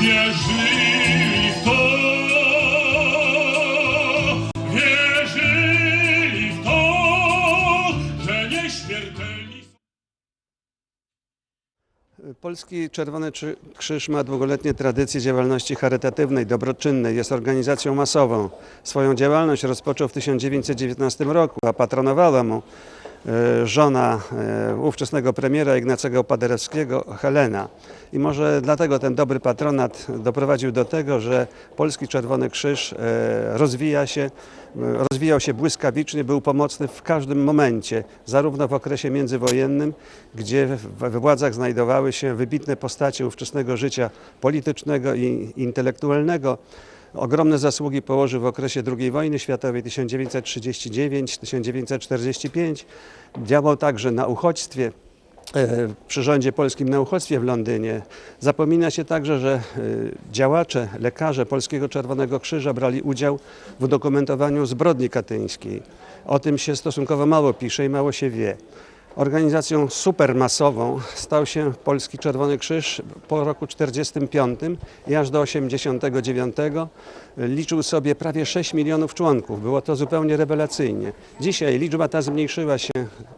Wierzyli w to, wierzyli w to, że nieśmiertelni. Polski Czerwony Krzyż ma długoletnie tradycje działalności charytatywnej, dobroczynnej. Jest organizacją masową. Swoją działalność rozpoczął w 1919 roku, a patronowała mu żona e, ówczesnego premiera Ignacego Paderewskiego, Helena. I może dlatego ten dobry patronat doprowadził do tego, że Polski Czerwony Krzyż e, rozwija się, e, rozwijał się błyskawicznie, był pomocny w każdym momencie, zarówno w okresie międzywojennym, gdzie w- władzach znajdowały się wybitne postacie ówczesnego życia politycznego i intelektualnego. Ogromne zasługi położył w okresie II wojny światowej 1939-1945. Działał także na uchodźstwie e, przy rządzie polskim na uchodźstwie w Londynie. Zapomina się także, że e, działacze, lekarze Polskiego Czerwonego Krzyża brali udział w udokumentowaniu zbrodni katyńskiej. O tym się stosunkowo mało pisze i mało się wie. Organizacją supermasową stał się Polski Czerwony Krzyż po roku 45 i aż do 89 liczył sobie prawie 6 milionów członków. Było to zupełnie rewelacyjnie. Dzisiaj liczba ta zmniejszyła się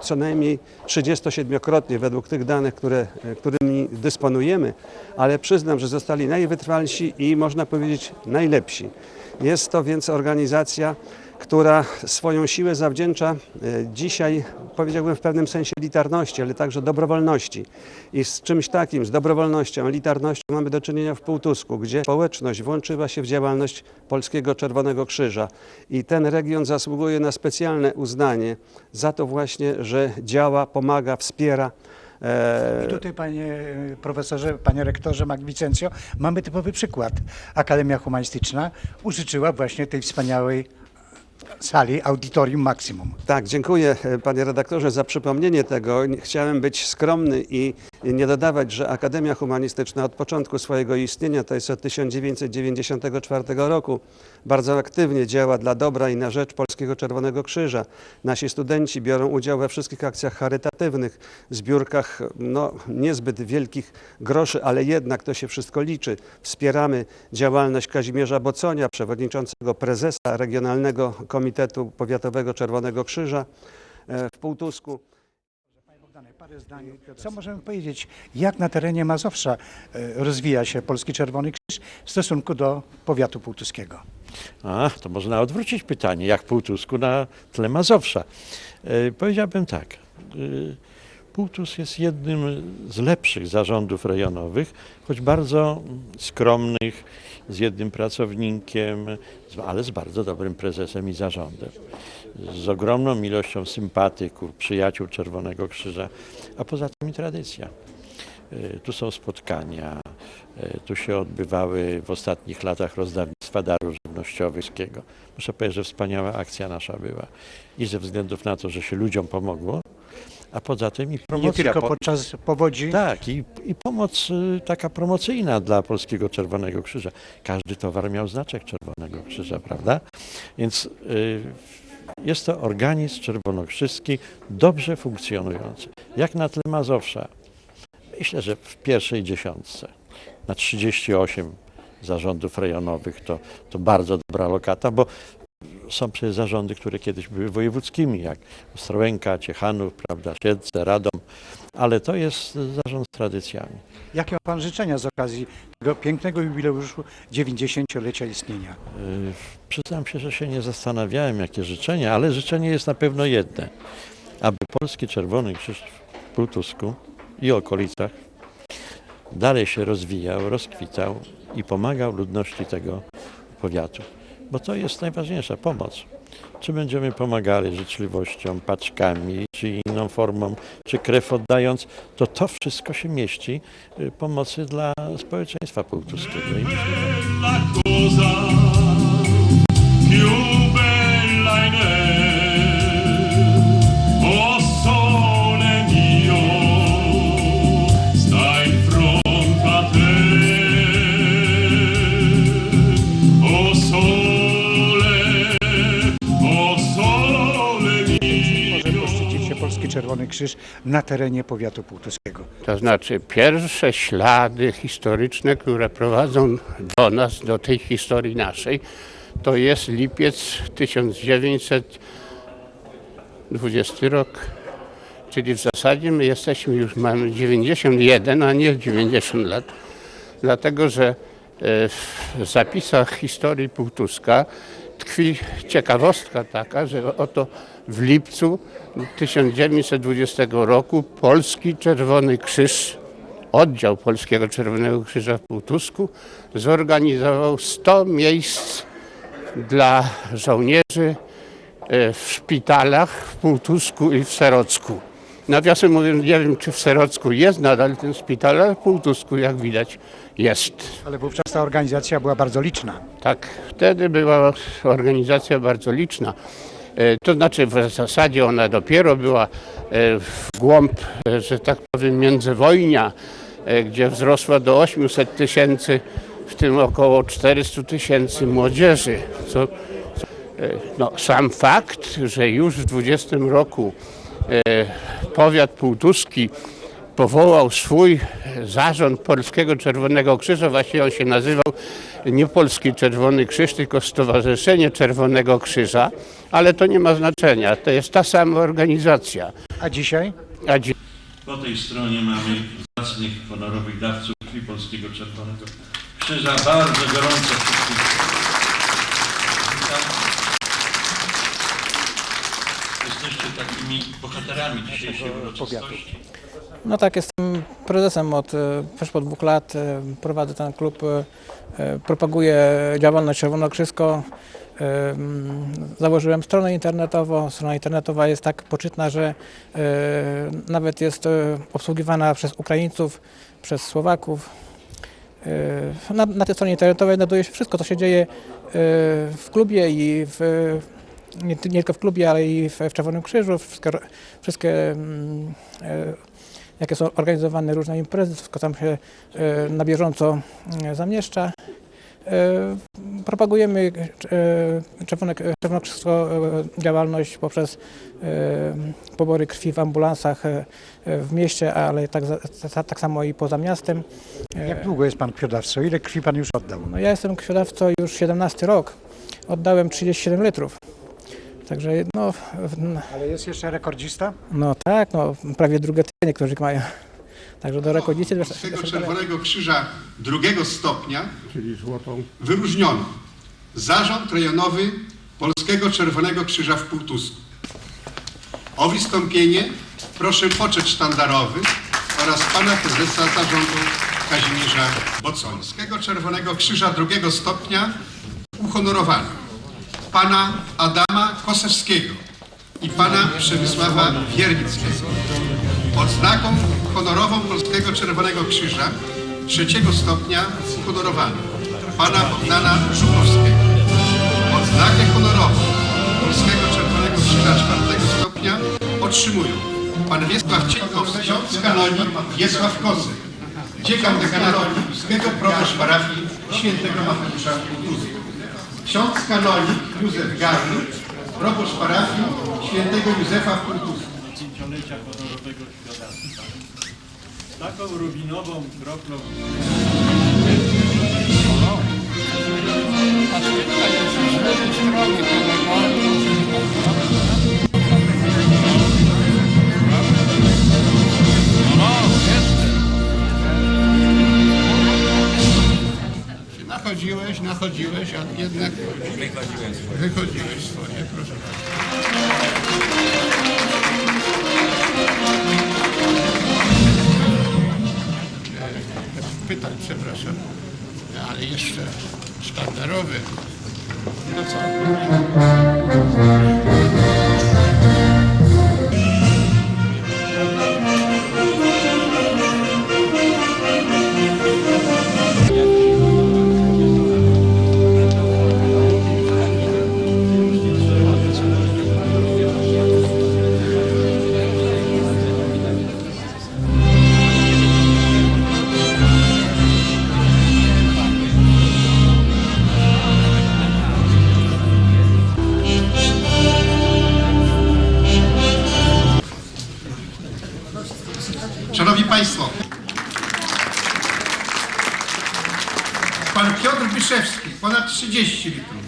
co najmniej 37-krotnie według tych danych, które, którymi dysponujemy, ale przyznam, że zostali najwytrwalsi i można powiedzieć najlepsi. Jest to więc organizacja, która swoją siłę zawdzięcza e, dzisiaj, powiedziałbym w pewnym sensie litarności, ale także dobrowolności. I z czymś takim, z dobrowolnością, litarnością mamy do czynienia w Półtusku, gdzie społeczność włączyła się w działalność Polskiego Czerwonego Krzyża. I ten region zasługuje na specjalne uznanie za to właśnie, że działa, pomaga, wspiera. E, I tutaj, panie profesorze, panie rektorze Magwicencjo, mamy typowy przykład. Akademia Humanistyczna użyczyła właśnie tej wspaniałej sali Auditorium Maximum. Tak, dziękuję e, panie redaktorze za przypomnienie tego. Chciałem być skromny i nie dodawać, że Akademia Humanistyczna od początku swojego istnienia, to jest od 1994 roku, bardzo aktywnie działa dla dobra i na rzecz Polskiego Czerwonego Krzyża. Nasi studenci biorą udział we wszystkich akcjach charytatywnych, zbiórkach no, niezbyt wielkich groszy, ale jednak to się wszystko liczy. Wspieramy działalność Kazimierza Boconia, przewodniczącego prezesa Regionalnego Komitetu Powiatowego Czerwonego Krzyża e, w Półtusku. Panie Bogdanie, parę zdań. Co możemy powiedzieć, jak na terenie Mazowsza e, rozwija się Polski Czerwony Krzyż w stosunku do powiatu półtuskiego? A, to można odwrócić pytanie, jak Półtusku na tle Mazowsza. E, powiedziałbym tak. Półtus jest jednym z lepszych zarządów rejonowych, choć bardzo skromnych, z jednym pracownikiem, ale z bardzo dobrym prezesem i zarządem. Z ogromną ilością sympatyków, przyjaciół Czerwonego Krzyża, a poza tym i tradycja. E, Tu są spotkania, e, tu się odbywały w ostatnich latach rozdawnictwa daru żywnościowego. Muszę powiedzieć, że wspaniała akcja nasza była. I ze względów na to, że się ludziom pomogło, a poza tym i Nie promocja. tylko po- podczas powodzi. tak, i, i pomoc y, taka promocyjna dla Polskiego Czerwonego Krzyża. Każdy towar miał znaczek Czerwonego Krzyża, prawda? Więc y, jest to organizm czerwonokrzyski dobrze funkcjonujący. Jak na tle Mazowsza, myślę, że w pierwszej dziesiątce na 38 zarządów rejonowych to, to bardzo dobra lokata, bo są przecież zarządy, które kiedyś były wojewódzkimi, jak Ostrołęka, Ciechanów, prawda, Siedlce, Radom, ale to jest zarząd z tradycjami. Jakie ma pan życzenia z okazji tego pięknego jubileuszu 90-lecia istnienia? Yy, Przyznam się, że się nie zastanawiałem, jakie życzenia, ale życzenie jest na pewno jedne. Aby Polski Czerwony Krzyż w Półtusku i okolicach dalej się rozwijał, rozkwitał i pomagał ludności tego powiatu. Bo to jest najważniejsza pomoc. Czy będziemy pomagali życzliwością, paczkami, czy inną formą, czy krew oddając, to to wszystko się mieści y, pomocy dla społeczeństwa półtuskiego. Czerwony Krzyż na terenie powiatu półtuskiego? To znaczy pierwsze ślady historyczne, które prowadzą do nas, do tej historii naszej, to jest lipiec 1920 rok. Czyli w zasadzie my jesteśmy już, mamy 91, a nie 90 lat. Dlatego, że e, w zapisach historii Półtuska tkwi ciekawostka taka, że oto w lipcu 1920 roku Polski Czerwony Krzyż, oddział Polskiego Czerwonego Krzyża w Półtusku zorganizował 100 miejsc dla żołnierzy e, w szpitalach w Półtusku i w Serocku. Nawiasem mówiąc, nie wiem czy w Serocku jest nadal ten szpital, ale w Półtusku jak widać jest. Ale wówczas ta organizacja była bardzo liczna. Tak, wtedy była organizacja bardzo liczna. E, To znaczy w zasadzie ona dopiero była e, w głąb, e, że tak powiem, międzywojnia, gdzie wzrosła do 800 tysięcy, w tym około 400 tysięcy młodzieży. Co, no, sam fakt, że już w 20 roku powiat półtuski powołał swój zarząd Polskiego Czerwonego Krzyża, właśnie on się nazywał nie Polski Czerwony Krzyż, tylko Stowarzyszenie Czerwonego Krzyża, ale to nie ma znaczenia, to jest ta sama organizacja. A dzisiaj? A dzi- Po tej stronie mamy zacnych, honorowych dawców krwi Polskiego Czerwonego Krzyża. Bardzo gorąco wszystkich. Jesteście takimi bohaterami dzisiejszej uroczystości. No tak, jestem prezesem od e, przeszło dwóch lat. e, Prowadzę ten klub, e, propaguję działalność Czerwonokrzysko. Założyłem stronę internetową. Strona internetowa jest tak poczytna, że nawet jest obsługiwana przez Ukraińców, przez Słowaków. Na, na tej stronie internetowej znajduje się wszystko, co się dzieje w klubie i w, nie, ty- nie tylko w klubie, ale i w, w Czerwonym Krzyżu. Wszystkie, wszystkie jakie są organizowane różne imprezy, wszystko tam się e, na bieżąco e, zamieszcza. E, Propagujemy e, działalność poprzez pobory krwi w ambulansach w mieście, ale tak, tak samo i poza miastem. Jak długo jest pan krwiodawcą? Ile krwi pan już oddał? No ja jestem krwiodawcą już 17 rok. Oddałem 37 litrów. Także no, Ale jest jeszcze rekordzista? no tak, no prawie drugie tyle niektórzy mają. Także do rekordzisty Polskiego też- Czerwonego Krzyża drugiego stopnia, czyli złotą, wyróżniono Zarząd Rejonowy Polskiego Czerwonego Krzyża w Półtusku. O wystąpienie proszę poczet sztandarowy oraz pana prezesa zarządu Kazimierza Bocońskiego Czerwonego Krzyża drugiego stopnia uhonorowano pana Adama Kosewskiego i pana Przemysława Wiernickiego. Odznaką honorową Polskiego Czerwonego Krzyża trzeciego stopnia uhonorowano pana Bogdana Żukowskiego. Odznakę honorową Polskiego Czerwonego Krzyża czwartego stopnia otrzymują pan Wiesław Cienkowski, ksiądz kanonik Wiesław Kozek, dziekan dekanatu Lubuskiego, proboszcz parafii świętego Mateusza Półtusku. Ksiądz kanonik Józef Garny, proboszcz parafii świętego Józefa w Półtusku. dziesięciolecia honorowego świadactwa. Taką rubinową kroplą Nachodziłeś, nachodziłeś, a jednak wychodziłeś swoje, proszę bardzo. E, Pytań, przepraszam, ale jeszcze sztandarowy. No co? Państwo, pan Piotr Byszewski, ponad 30 litrów.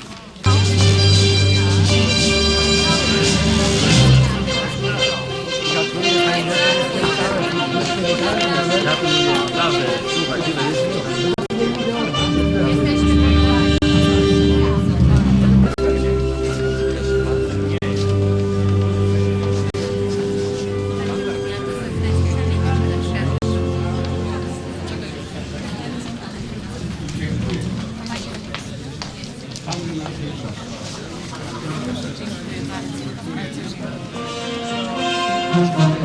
No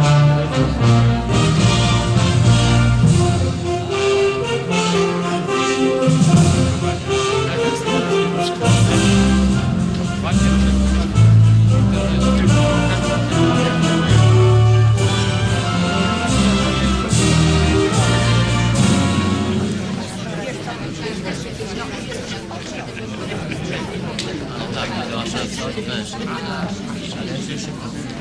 tak, to nasza, to też, ale jeszcze się powiem.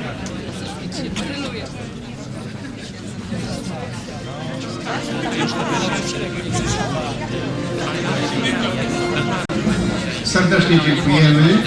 Serdecznie dziękujemy.